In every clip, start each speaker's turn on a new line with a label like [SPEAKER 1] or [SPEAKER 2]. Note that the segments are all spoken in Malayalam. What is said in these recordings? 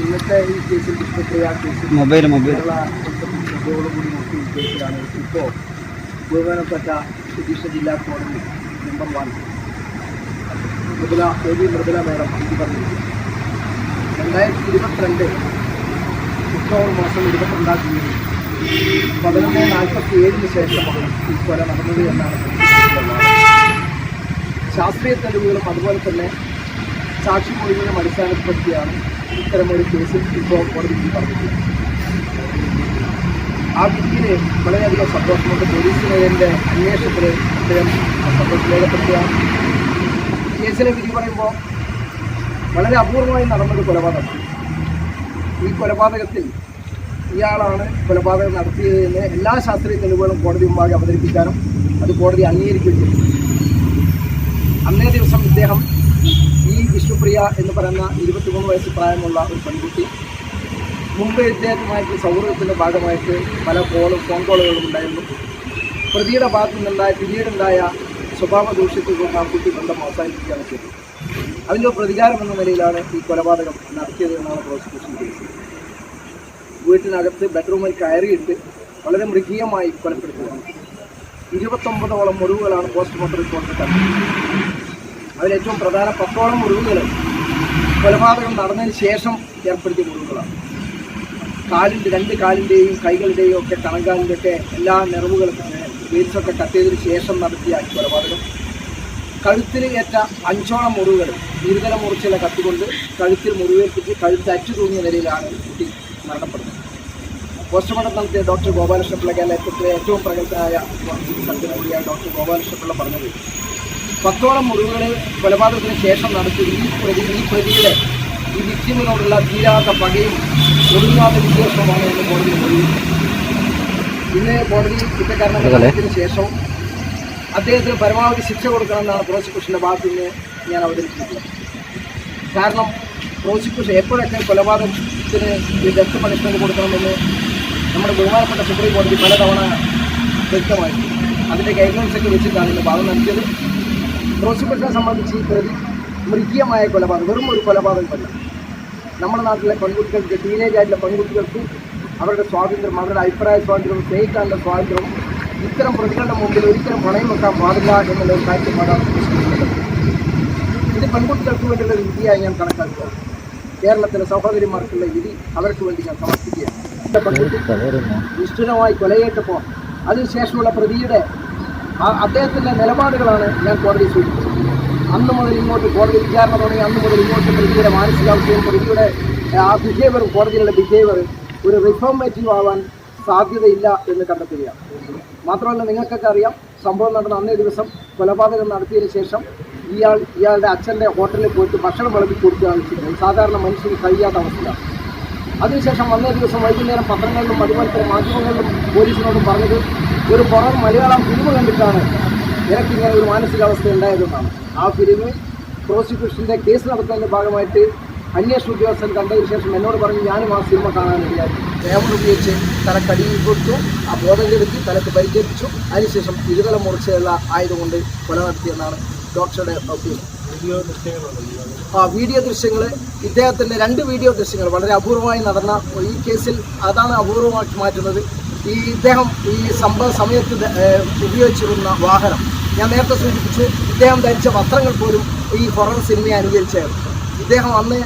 [SPEAKER 1] ഇന്നത്തെ ഈ കേസിൽ
[SPEAKER 2] മൊബൈൽ മൊബൈൽ
[SPEAKER 1] കേരള ശ്രദ്ധയോടുകൂടി നോക്കിയ ഈ കേസിലാണ്. ഇപ്പോൾ ബഹുമാനപ്പെട്ട ജുഡീഷ്യൽ ജില്ലാ കോടതി number one. Mridula A V Mridula madam ഇത് പറഞ്ഞിരിക്കുന്നു. രണ്ടായിരത്തി ഇരുപത്തിരണ്ട് ഒക്ടോബർ മാസം ഇരുപത്തിരണ്ടാം തീയതി പതിനൊന്ന് നാൽപ്പത്തി ഏഴിന് ശേഷമാണ് ഈ കൊല നടന്നത് എന്നാണ് ശാസ്ത്രീയ തെളിവുകളും അതുപോലെ തന്നെ സാക്ഷിമൊഴികളും അടിസ്ഥാനപ്പെടുത്തിയാണ് ഇത്തരമൊരു കേസിൽ ഇപ്പോൾ കോടതി വിധി പറഞ്ഞിട്ടുള്ളത് ആ വിധിയിൽ വളരെയധികം സന്തോഷമുണ്ട്. പോലീസിന് എന്റെ അന്വേഷണത്തിൽ അദ്ദേഹം സന്തോഷം രേഖപ്പെടുത്തുകയാണ് കേസിലെ വിധി പറയുമ്പോൾ വളരെ അപൂർവമായി നടന്നൊരു കൊലപാതകം ഈ കൊലപാതകത്തിൽ ഇയാളാണ് കൊലപാതകം നടത്തിയത് എന്ന് എല്ലാ ശാസ്ത്രീയ തെളിവുകളും കോടതി മുമ്പാകെ അവതരിപ്പിക്കാനും അത് കോടതി അംഗീകരിക്കുകയും ചെയ്തു. അന്നേ ദിവസം ഇദ്ദേഹം ഈ വിഷ്ണുപ്രിയ എന്ന് പറയുന്ന ഇരുപത്തിമൂന്ന് വയസ്സ് പ്രായമുള്ള ഒരു പെൺകുട്ടി. മുമ്പ് ഇദ്ദേഹത്തുമായിട്ട് സൗഹൃദത്തിന്റെ ഭാഗമായിട്ട് പല കോളും ഫോൺ കോളുകളും ഉണ്ടായിരുന്നു. പ്രതിയുടെ ഭാഗത്തു നിന്നുണ്ടായ പിന്നീടുണ്ടായ സ്വഭാവ ദൂഷ്യത്തിൽ ആ കുട്ടി ബന്ധം അവസാനിപ്പിക്കുകയാണ് ചെയ്തത്. അതിന്റെ പ്രതികാരം എന്ന നിലയിലാണ് ഈ കൊലപാതകം നടത്തിയത് എന്നാണ് പ്രോസിക്യൂഷൻ കേസ് വീട്ടിനകത്ത് ബെഡ്റൂമിൽ കയറിയിട്ട് വളരെ മൃഗീയമായി കൊലപ്പെടുത്തുകയാണ് ഇരുപത്തൊമ്പതോളം മുറിവുകളാണ് പോസ്റ്റ്മോർട്ടം റിപ്പോർട്ടിൽ കണ്ടത് അതിലേറ്റവും പ്രധാന പത്തോളം മുറിവുകൾ കൊലപാതകം നടന്നതിന് ശേഷം ഏർപ്പെടുത്തിയ മുറിവുകളാണ്. കാലിന്റെ രണ്ട് കാലിന്റെയും കൈകളുടെയും ഒക്കെ കണങ്കാലിന്റെ ഒക്കെ എല്ലാ നിറവുകളും വേരിസൊക്കെ കത്തിയതിന് ശേഷം നടത്തിയ കൊലപാതകം. കഴുത്തിൽ ഏറ്റ അഞ്ചോളം മുറിവുകൾ ഇരുതല മുറിച്ചുള്ള കത്തുകൊണ്ട് കഴുത്തിൽ മുറിവേൽപ്പിച്ച് കഴുത്ത് അച്ചു തൂങ്ങിയ നിലയിലാണ് കുട്ടി മരണപ്പെടുന്നത്. പോസ്റ്റ്മോർട്ടം നടത്തിയ ഡോക്ടർ ഗോപാലകൃഷ്ണപിള്ള കേരളത്തിലെ ഏറ്റവും പ്രഗത്ഭനായ കൂടിയായ ഡോക്ടർ ഗോപാലകൃഷ്ണപിള്ള പറഞ്ഞത്. പത്തോളം മുറിവുകൾ കൊലപാതകത്തിന് ശേഷം നടത്തി. ഈ പ്രതി ഈ പ്രതിയുടെ ഈ വിക്ടിമിനോടുള്ള തീരാത്ത പകയും ഒടുങ്ങാത്ത വിദ്വേഷവുമാണ് എന്ന് കോടതി ഇന്ന് കോടതി കുറ്റക്കാരനത്തിന് ശേഷവും അദ്ദേഹത്തിന് പരമാവധി ശിക്ഷ കൊടുക്കണമെന്നാണ് പ്രോസിക്യൂഷന്റെ ഭാഗത്തു നിന്ന് ഞാൻ അവതരിപ്പിക്കുന്നത്. കാരണം പ്രോസിക്യൂഷൻ എപ്പോഴൊക്കെ കൊലപാതകത്തിന് ഒരു ഡെത്ത് പണിഷ്മെന്റ് കൊടുക്കണമെന്ന് നമ്മുടെ ബഹുമാനപ്പെട്ട സുപ്രീം കോടതി പലതവണ വ്യക്തമാക്കി. അതിന്റെ ഗൈഡ്ലൈൻസൊക്കെ വെച്ചിട്ടാണ് ഇന്ന് ഭാഗം നടത്തിയത് പ്രോസിക്യൂഷനെ സംബന്ധിച്ച് ഈ പ്രതി മൃഗീയമായ കൊലപാതകം വെറും ഒരു കൊലപാതകമല്ല നമ്മുടെ നാട്ടിലെ പെൺകുട്ടികൾക്ക് ടീനേജ് ആയിട്ടുള്ള പെൺകുട്ടികൾക്ക് അവരുടെ സ്വാതന്ത്ര്യം അവരുടെ അഭിപ്രായ സ്വാതന്ത്ര്യവും സ്നേഹിക്കാനുള്ള സ്വാതന്ത്ര്യവും ഇത്തരം പ്രതികളുടെ മുമ്പിൽ ഒരിക്കലും പണയം വെക്കാൻ പാടില്ല എന്നുള്ള ഒരു കാര്യം ഇത് പെൺകുട്ടികൾക്ക് വേണ്ടിയുള്ള വിധിയായി ഞാൻ കണക്കാക്കുക കേരളത്തിലെ സഹോദരിമാർക്കുള്ള വിധി അവർക്ക് വേണ്ടി ഞാൻ സമർപ്പിക്കുകയാണ് നിഷ്ഠുരമായി കൊലയേറ്റപ്പോൾ അതിനുശേഷമുള്ള പ്രതിയുടെ അദ്ദേഹത്തിന്റെ നിലപാടുകളാണ് ഞാൻ കോടതി സൂചിപ്പിച്ചത്. അന്ന് മുതൽ ഇങ്ങോട്ട് കോടതി വിചാരണ തുടങ്ങി. അന്ന് മുതൽ ഇങ്ങോട്ട് പ്രതിയുടെ മാനസികാവസ്ഥയും പ്രതിയുടെ ആ ബിഹേവർ കോടതിയിലുള്ള ബിഹേവിയർ ഒരു റിഫോർമേറ്റീവ് ആവാൻ സാധ്യതയില്ല എന്ന് കണ്ടെത്തുകയാണ്. മാത്രമല്ല നിങ്ങൾക്കൊക്കെ അറിയാം സംഭവം നടന്ന അന്നേ ദിവസം കൊലപാതകം നടത്തിയതിന് ശേഷം ഇയാൾ ഇയാളുടെ അച്ഛന്റെ ഹോട്ടലിൽ പോയിട്ട് ഭക്ഷണം വിളമ്പി കൊടുക്കുകയാണ് ചെയ്യുന്നത് സാധാരണ മനുഷ്യന് കഴിയാത്ത അവസ്ഥയാണ്. അതിനുശേഷം അന്നേ ദിവസം വൈകുന്നേരം പത്രങ്ങളിലും അതുപോലെ തന്നെ മാധ്യമങ്ങളിലും പോലീസിനോടും പറഞ്ഞത് ഒരു പുറം മലയാളം ഫിലിം കണ്ടിട്ടാണ് എനിക്കിങ്ങനെ ഒരു മാനസികാവസ്ഥ ഉണ്ടായതെന്നാണ്. ആ ഫിലിം പ്രോസിക്യൂഷന്റെ കേസ് നടത്തുന്നതിന്റെ ഭാഗമായിട്ട് അന്വേഷണ ഉദ്യോഗസ്ഥൻ കണ്ടതിന് ശേഷം എന്നോട് പറഞ്ഞു ഞാനും ആ സിനിമ കാണാനിടയായി പേപ്പർ ഉപയോഗിച്ച് തലക്കടിയിൽ കൊടുത്തു ആ ബോധം കെടുത്തി തലക്ക് പരിചരിച്ചു അതിനുശേഷം ഇരുതല മുറിച്ചുള്ള ആയതുകൊണ്ട് കൊല നടത്തിയെന്നാണ് ഡോക്ടറുടെ ഒപ്പീനിയൻ ആ വീഡിയോ ദൃശ്യങ്ങൾ ഇദ്ദേഹത്തിന്റെ രണ്ട് വീഡിയോ ദൃശ്യങ്ങൾ വളരെ അപൂർവമായി നടന്ന ഈ കേസിൽ അതാണ് അപൂർവമാക്കി മാറ്റുന്നത്. ഈ ഇദ്ദേഹം ഈ സംഭവ സമയത്ത് ഉപയോഗിച്ചിരുന്ന വാഹനം. ഞാൻ നേരത്തെ സൂചിപ്പിച്ചു ഇദ്ദേഹം ധരിച്ച വസ്ത്രങ്ങൾ പോലും ഈ ഹൊറർ സിനിമയെ അനുകരിച്ചായിരുന്നു. ഇദ്ദേഹം അന്ന്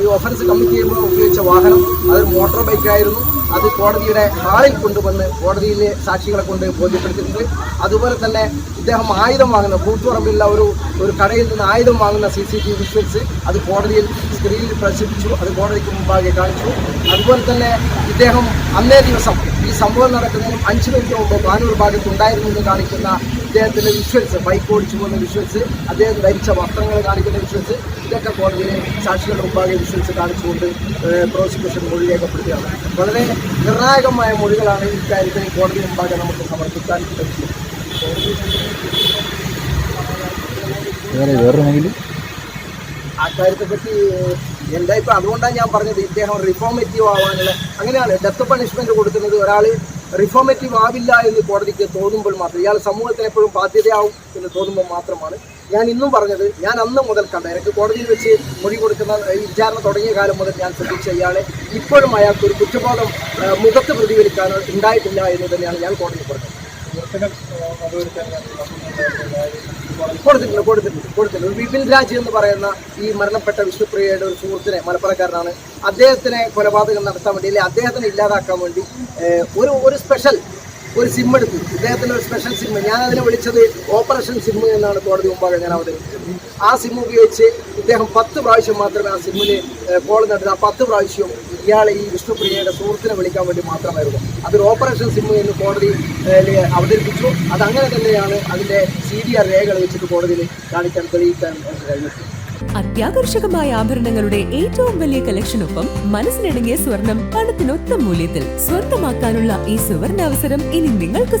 [SPEAKER 1] ഈ ഒഫൻസ് കമ്മിറ്റ് ചെയ്യുമ്പോൾ ഉപയോഗിച്ച വാഹനം അത് മോട്ടോർ ബൈക്കായിരുന്നു അത് കോടതിയുടെ ഹാളിൽ കൊണ്ടുവന്ന് കോടതിയിലെ സാക്ഷികളെ കൊണ്ട് ബോധ്യപ്പെടുത്തിയിട്ടുണ്ട്. അതുപോലെ തന്നെ ഇദ്ദേഹം ആയുധം വാങ്ങുന്ന കൂത്തുപറമ്പിലുള്ള ഒരു ഒരു കടയിൽ നിന്ന് ആയുധം വാങ്ങുന്ന C C T V visuals അത് കോടതിയിൽ സ്ക്രീനിൽ പ്രദർശിപ്പിച്ചു. അത് കോടതിക്ക് മുമ്പാകെ കാണിച്ചു. അതുപോലെ തന്നെ ഇദ്ദേഹം അന്നേ ദിവസം ഈ സംഭവം നടക്കുന്നതിനും അഞ്ച് മിനിറ്റ് മുമ്പ് ബാനൂർ ഭാഗത്ത് ഉണ്ടായിരുന്നു എന്ന് കാണിക്കുന്ന അദ്ദേഹത്തിന്റെ വിഷ്വൽസ് ബൈക്ക് ഓടിച്ചു പോകുന്ന വിഷ്വൽസ് അദ്ദേഹം ധരിച്ച വസ്ത്രങ്ങൾ കാണിക്കുന്ന വിഷ്വൽസ് ഇതൊക്കെ കോടതിയിലെ സാക്ഷികളുടെ മുമ്പാകെ വിഷ്വൽസ് കാണിച്ചുകൊണ്ട് പ്രോസിക്യൂഷൻ മൊഴി രേഖപ്പെടുത്തുകയാണ്. വളരെ നിർണായകമായ മൊഴികളാണ് ഇക്കാര്യത്തിൽ കോടതി മുമ്പാകെ നമുക്ക് സമർപ്പിക്കാൻ പറ്റിയത്
[SPEAKER 2] വേറെ വേറൊരു
[SPEAKER 1] ആ കാര്യത്തെപ്പറ്റി എന്താ അതുകൊണ്ടാണ് ഞാൻ പറഞ്ഞത് ഇദ്ദേഹം റിഫോമേറ്റീവ് ആവാനുള്ള അങ്ങനെയാണ് ഡെത്ത് പണിഷ്മെന്റ് കൊടുക്കുന്നത്. ഒരാൾ റിഫോമേറ്റീവ് ആവില്ല എന്ന് കോടതിക്ക് തോന്നുമ്പോൾ മാത്രം ഇയാൾ സമൂഹത്തിന് എപ്പോഴും ബാധ്യതയാവും എന്ന് തോന്നുമ്പോൾ മാത്രമാണ് ഞാൻ ഇന്നും പറഞ്ഞത്. ഞാൻ അന്ന് മുതൽ കണ്ട എനിക്ക് കോടതിയിൽ വെച്ച് മൊഴി കൊടുക്കുന്ന വിചാരണ തുടങ്ങിയ കാലം മുതൽ ഞാൻ ശ്രദ്ധിച്ച ഇയാളെ ഇപ്പോഴും അയാൾക്ക് ഒരു കുറ്റബോധം മുഖത്ത് പ്രതികരിക്കാനോ ഉണ്ടായിട്ടില്ല എന്ന് തന്നെയാണ് ഞാൻ കോടതിയിൽ പറഞ്ഞത്. കൊടുത്തിട്ടുണ്ട് കൊടുത്തിട്ടുണ്ട് കൊടുത്തിട്ടുണ്ട്. വിപിൻ രാജ് എന്ന് പറയുന്ന ഈ മരണപ്പെട്ട വിഷ്ണുപ്രിയയുടെ ഒരു സുഹൃത്തിനെ മലപ്പുറക്കാരനാണ്. അദ്ദേഹത്തിനെ കൊലപാതകം നടത്താൻ വേണ്ടി അല്ലെങ്കിൽ അദ്ദേഹത്തിനെ ഇല്ലാതാക്കാൻ വേണ്ടി ഒരു ഒരു സ്പെഷ്യൽ ഒരു സിം എടുത്തു. ഇദ്ദേഹത്തിന് ഒരു സ്പെഷ്യൽ സിം ഞാൻ അതിനെ വിളിച്ചത് ഓപ്പറേഷൻ സിം എന്നാണ് കോടതി മുമ്പാകെ ഞാൻ അവതരിപ്പിച്ചത്. ആ സിം ഉപയോഗിച്ച് ഇദ്ദേഹം പത്ത് പ്രാവശ്യം മാത്രമേ ആ സിമ്മിൽ കോൾ നടത്തുന്നത് ആ പത്ത് പ്രാവശ്യവും ഇയാളെ ഈ വിഷ്ണുപ്രിയയുടെ സുഹൃത്തിനെ വിളിക്കാൻ വേണ്ടി മാത്രമായിരുന്നു. അതൊരു ഓപ്പറേഷൻ സിം എന്ന് കോടതി അവതരിപ്പിച്ചു. അത് അങ്ങനെ തന്നെയാണ് അതിന്റെ സി ഡി ആർ രേഖകൾ വെച്ചിട്ട് കോടതിയിൽ കാണിക്കാൻ തെളിയിക്കാൻ കഴിഞ്ഞു
[SPEAKER 3] അത്യാകർഷകമായ ആഭരണങ്ങളുടെ ഏറ്റവും വലിയ കളക്ഷനൊപ്പം മനസ്സിനിണങ്ങിയ സ്വർണം പണത്തിനൊത്ത മൂല്യത്തിൽ സ്വന്തമാക്കാനുള്ള ഈ സുവർണാവസരം ഇനി നിങ്ങൾക്ക്